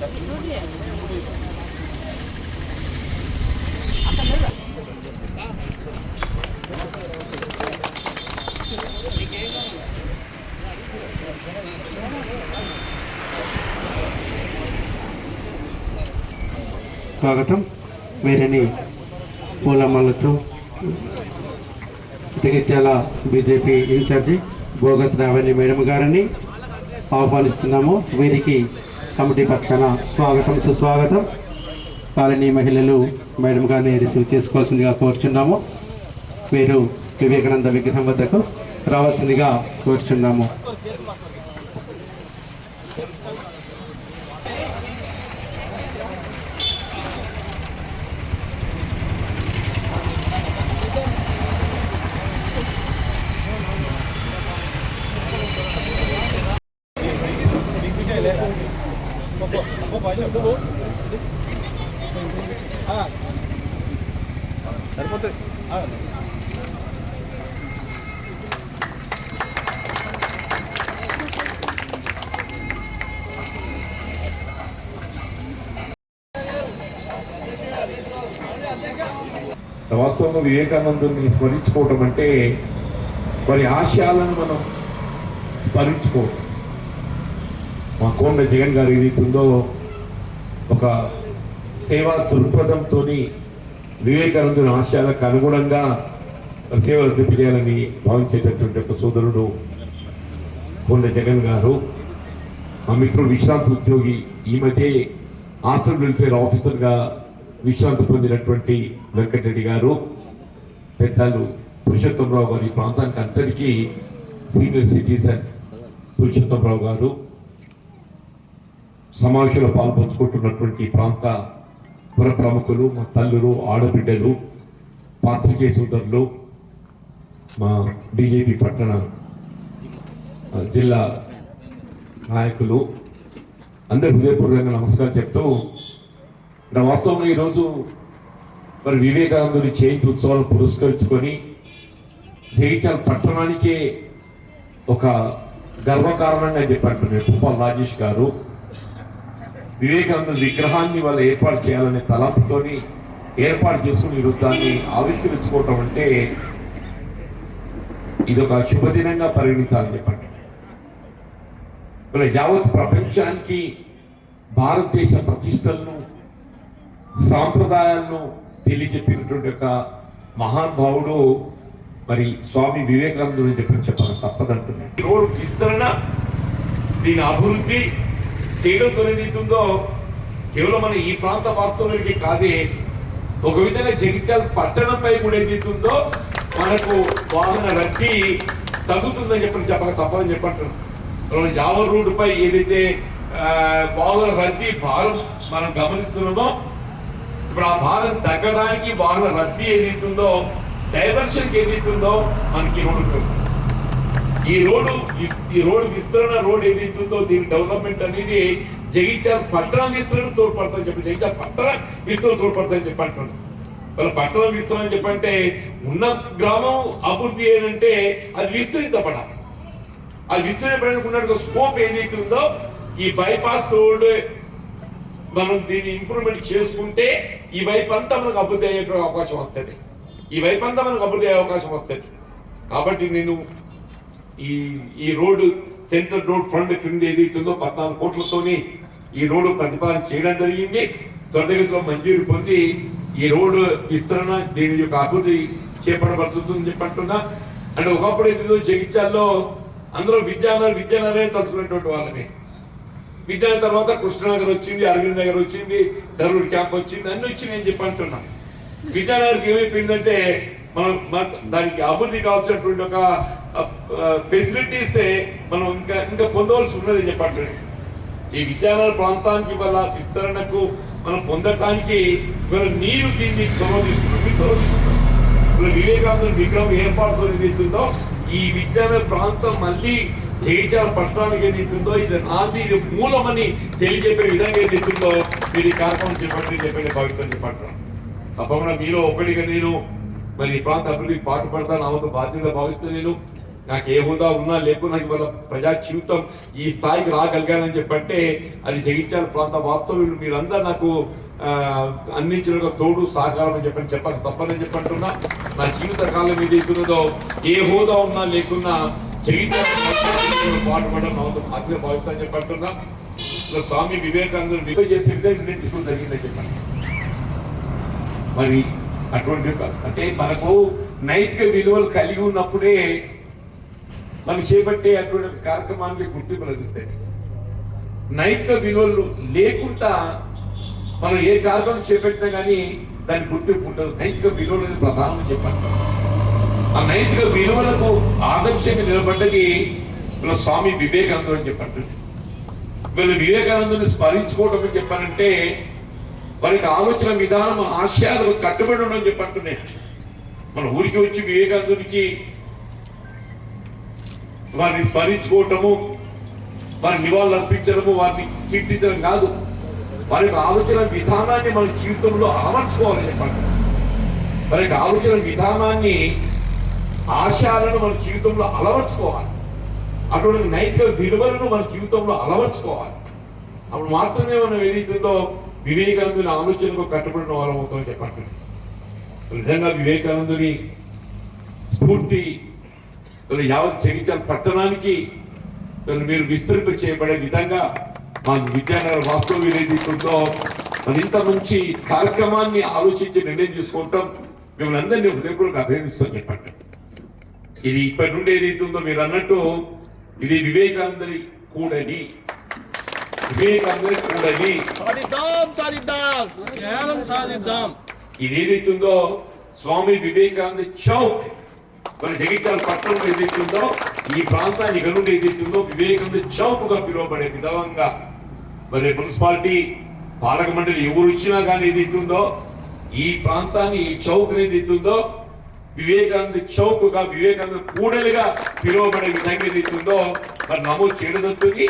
స్వాగతం. వీరిని పూలమాలతో జగిత్యాల బీజేపీ ఇన్ఛార్జి బోగస్ రావణి మేడం గారిని ఆహ్వానిస్తున్నాము. వీరికి కమిటీ పక్షాన స్వాగతం సుస్వాగతం. కాలనీ మహిళలు మేడం గారిని రిసీవ్ చేసుకోవాల్సిందిగా కోరుచున్నాము. మీరు వివేకానంద విగ్రహం వద్దకు రావాల్సిందిగా కోరుచున్నాము. వాస్తవంగా వివేకానందుని స్మరించుకోవటం అంటే వారి ఆశయాలను మనం స్మరించుకోవటం. మా కోండ జగన్ గారు ఏదైతుందో ఒక సేవా దృక్పథంతో వివేకానందుని ఆశయాలకు అనుగుణంగా సేవలు తెలియజేయాలని భావించేటటువంటి ఒక సోదరుడు కోండ జగన్ గారు. మా మిత్రుడు విశ్రాంతి ఉద్యోగి ఈ మధ్య హాస్టల్ వెల్ఫేర్ ఆఫీసర్గా విశ్రాంతి పొందినటువంటి వెంకటరెడ్డి గారు. పెద్దలు పురుషోత్తమరావు గారు ఈ ప్రాంతానికి అంతటికీ సీనియర్ సిటిజన్ పురుషోత్తమరావు గారు సమావేశంలో పాల్పంచుకుంటున్నటువంటి ప్రాంత పుర ప్రముఖులు మా తల్లులు ఆడబిడ్డలు పాత్రికేయ సోదరులు మా బీజేపీ పట్టణ జిల్లా నాయకులు అందరు హృదయపూర్వకంగా నమస్కారం చెప్తూ నా వాస్తవంగా ఈరోజు మరి వివేకానందుని జయంతి ఉత్సవాలను పురస్కరించుకొని జగిత్యాల పట్టణానికే ఒక గర్వకారణంగా చెప్పారు భూపాల్ రాజేష్ గారు. వివేకానంద విగ్రహాన్ని వాళ్ళు ఏర్పాటు చేయాలనే తలంపుతోని ఏర్పాటు చేసుకుని ఈరోజు దాన్ని ఆవిష్కరించుకోవటం అంటే ఇది ఒక శుభదినంగా పరిగణించాలని చెప్పండి. ఇలా యావత్ ప్రపంచానికి భారతదేశ ప్రతిష్టలను సాంప్రదాయాలను తెలియజెప్పినటువంటి ఒక మహానుభావుడు మరి స్వామి వివేకానందుడు చెప్పని చెప్పి చెప్పాలి. తప్పదంటున్నాను రోడ్డు విస్తరణ దీని అభివృద్ధి చేయడం ఏదైతుందో కేవలం మన ఈ ప్రాంత వాస్తవులకి కాదే. ఒక విధంగా జగిత్యాల పట్టణంపై కూడా ఏదైతుందో మనకు వాహన రద్దీ తగ్గుతుందని చెప్పని చెప్పక తప్పదని చెప్పంటున్నాం. మనం జావర్ రోడ్డు పై ఏదైతే వాహన రద్దీ భారం మనం గమనిస్తున్నామో ఇప్పుడు ఆ భారం తగ్గడానికి బాగా రద్దీ ఏదైతుందో డైవర్షన్ ఏదైతుందో మనకి రోడ్డు ఈ రోడ్డు ఈ రోడ్డు విస్తరణ రోడ్ ఏదైతుందో దీని డెవలప్మెంట్ అనేది జగిత్యాల పట్టణ విస్తరణ తోడ్పడతాని చెప్పి జగిత్యాల పట్టణ విస్తరణ తోడ్పడతాని చెప్పి అంటున్నాను వాళ్ళ పట్టణ విస్తరణ అని చెప్పంటే ఉన్న గ్రామం అభివృద్ధి ఏంటంటే అది విస్తరించబడాలి. అది విస్తరించబడడానికి ఉన్న స్కోప్ ఏదైతుందో ఈ బైపాస్ రోడ్ మనం దీన్ని ఇంప్రూవ్మెంట్ చేసుకుంటే ఈ వైపు అంతా మనకు అభివృద్ధి అయ్యే అవకాశం వస్తుంది. ఈ వైపు అంతా మనకు అభివృద్ధి అయ్యే అవకాశం వస్తుంది. కాబట్టి నేను ఈ ఈ రోడ్డు సెంట్రల్ రోడ్ ఫండ్ కింద ఏదైతుందో పద్నాలుగు కోట్లతోని ఈ రోడ్డు ప్రతిపాదన చేయడం జరిగింది. త్వరగతిలో మంజూరు పొంది ఈ రోడ్డు విస్తరణ దీని యొక్క అభివృద్ధి చేపట్టబడుతుందని చెప్పంటున్నా అంటే ఒకప్పుడు ఏదో జగిత్యాల్లో అందరూ విద్యానగర్ విద్యానగరే తలుచుకునేటువంటి వాళ్ళమే. విద్యానగర్ తర్వాత కృష్ణనగర్ వచ్చింది అరవింద్ నగర్ వచ్చింది ధరూర్ క్యాంప్ వచ్చింది అన్ని వచ్చింది అని చెప్పి అంటున్నా. విజయనగర్కి ఏమైపోయిందంటే మనం దానికి అభివృద్ధి కావాల్సినటువంటి ఒక ఫెసిలిటీస్ మనం ఇంకా ఇంకా పొందవలసి ఉన్నది చెప్పండి ఈ విజయనగర ప్రాంతానికి వల్ల విస్తరణకు మనం పొందటానికి ఇవాళ నీరు దీన్ని చొరవ తీసుకున్నాం మీరు చొరవ తీసుకున్నాం. ఇప్పుడు వివేకానంద విగ్రహం ఏర్పాటు ఈ విద్యానగర్ ప్రాంతం మళ్ళీ జయించాల పట్టణానికి ఏదైతుందో ఇది నాది ఇది మూలమని తెలియజెప్పే విధంగా ఏదైతుందో మీరు ఈ కార్యక్రమం చెప్పండి చెప్పండి భావితం చెప్పంటున్నాను తప్పకుండా మీలో ఒకటిగా నేను మరి ఈ ప్రాంత అభివృద్ధికి పాటుపడతాను ఆమెతో బాధ్యత భావిస్తూ నేను. నాకు ఏ హోదా ఉన్నా లేకున్నా ఇవాళ ప్రజా జీవితం ఈ స్థాయికి రాగలిగానని చెప్పంటే అది జగిత్యాల ప్రాంత వాస్తవ్యులు మీరందరూ నాకు అందించిన తోడు సహకారం అని చెప్పని చెప్పాలి తప్పదని చెప్పంటున్నా. నా జీవిత కాలం ఏదైతున్నదో ఏ హోదా ఉన్నా లేకున్నా జగిత్యాల పాటుపడడం ఆమెతో బాధ్యత చెప్పంటున్నా ఇలా స్వామి వివేకానందని వివే చేసే విధంగా నేను తీసుకోవడం జరిగిందని చెప్పండి. మరి అటువంటి అంటే మనకు నైతిక విలువలు కలిగి ఉన్నప్పుడే మనం చేపట్టే అటువంటి కార్యక్రమానికి గుర్తింపు లభిస్తాయి నైతిక విలువలు లేకుండా మనం ఏ కార్యక్రమం చేపట్టినా కానీ దాని గుర్తింపు ఉండదు నైతిక విలువలు అనేది ప్రధానం ఆ నైతిక విలువలకు ఆదర్శంగా నిలబడ్డకి వీళ్ళ స్వామి వివేకానందుడు అని చెప్పండి. వీళ్ళు వివేకానందని స్మరించుకోవడం అని చెప్పానంటే వారికి ఆలోచన విధానం ఆశయాలకు కట్టుబడి ఉండడం చెప్పంటున్నాయి. మన ఊరికి వచ్చి వివేకానందునికి వారిని స్మరించుకోవటము వారి నివాళులు అర్పించడము వారిని కీర్తించడం కాదు. వారి యొక్క ఆలోచన విధానాన్ని మన జీవితంలో అమర్చుకోవాలని చెప్పండి వారి యొక్క ఆలోచన విధానాన్ని ఆశయాలను మన జీవితంలో అలవర్చుకోవాలి. అటువంటి నైతిక విలువలను మన జీవితంలో అలవర్చుకోవాలి. అప్పుడు మాత్రమే మనం ఏదైతుందో వివేకానందుని ఆలోచనకు కట్టుబడిన వాళ్ళం అవుతామని చెప్పండి. నిజంగా వివేకానందుని స్ఫూర్తి యావత్ చరిత్ర పట్టణానికి మీరు విస్తరింప చేయబడే విధంగా మా విద్యానగర వాస్తవం ఏదైతుందో మరి ఇంత మంచి కార్యక్రమాన్ని ఆలోచించి నిర్ణయం తీసుకుంటాం. మిమ్మల్ని అందరినీ హృదయపూర్వక అభినందిస్తూ చెప్పండి. ఇది ఇప్పటి నుండి ఏదైతుందో మీరు అన్నట్టు ఇది వివేకానందరి కూడని. వివేకానందరి కూడని. సాధిద్దాం ఇది ఏదైతుందో స్వామి వివేకానంద చౌక్. మన జగిత్యాల పట్టణంలో ఏదైతుందో ఈ ప్రాంతాన్ని ఇక నుండి ఏదైతుందో వివేకానంద చౌక్గా పిలువబడే విధంగా. మరి మున్సిపాలిటీ పాలక మండలి ఎవరు ఇచ్చినా కానీ ఏదైతుందో ఈ ప్రాంతాన్ని ఈ చౌక్ ఏదైతుందో వివేకానంద చౌక్గా వివేకానంద కూడలిగా పిలువబడే విధంగా ఏదైతుందో మరి నమోదు చేయడం జరుగుతుంది.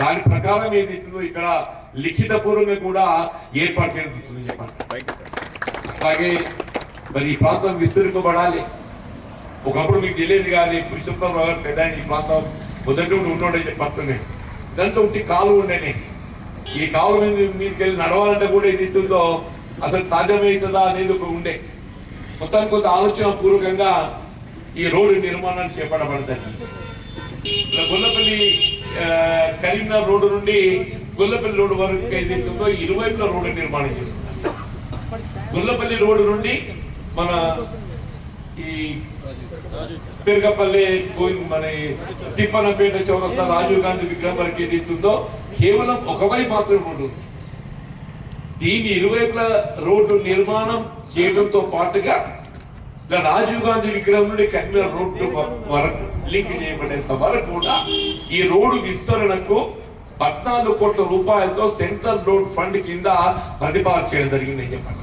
దాని ప్రకారం ఏదైతుందో ఇక్కడ లిఖిత పూర్వకంగా కూడా ఏర్పాటు చేయడం జరుగుతుంది చెప్పండి. అలాగే మరి ఈ ప్రాంతం విస్తరింపబడాలి. ఒకప్పుడు మీకు తెలియదు కానీ పురుషోత్తం రావు పెద్ద ఆయన ఈ ప్రాంతం మొదటి ఉన్నాడని చెప్పి ఇదంతా ఉంటే కాలువ ఉండేనే. ఈ కాలువ మీద మీదకి వెళ్ళి నడవాలంటే కూడా ఇది ఇస్తుందో అసలు సాధ్యమవుతుందా అనేది ఒక ఉండే. మొత్తానికి కొంత ఆలోచన పూర్వకంగా ఈ రోడ్డు నిర్మాణాన్ని చేపట్టబడతాయి ఇలా గొల్లపల్లి కరీంనగర్ రోడ్డు నుండి గొల్లపల్లి రోడ్డు వరకు ఏదైతుందో ఇరువైపుల రోడ్డు నిర్మాణం చేసుకున్నారు గొల్లపల్లి రోడ్డు నుండి మన ఈ పెరగపల్లి మన తిప్పనపేట చౌరస్తా రాజీవ్ గాంధీ విగ్రహం వరకు ఏదైతుందో కేవలం ఒకవైపు మాత్రమే రోడ్డు ఉంది. దీని ఇరువైపుల రోడ్డు నిర్మాణం చేయడంతో పాటుగా రాజీవ్ గాంధీ విగ్రహం నుండి కరీంనగర్ రోడ్డు వరకు లింక్ చేయబడేంత వరకు కూడా ఈ రోడ్డు విస్తరణకు పద్నాలుగు కోట్ల రూపాయలతో సెంట్రల్ రోడ్ ఫండ్ కింద ప్రతిపాదన చేయడం జరిగిందని చెప్పండి.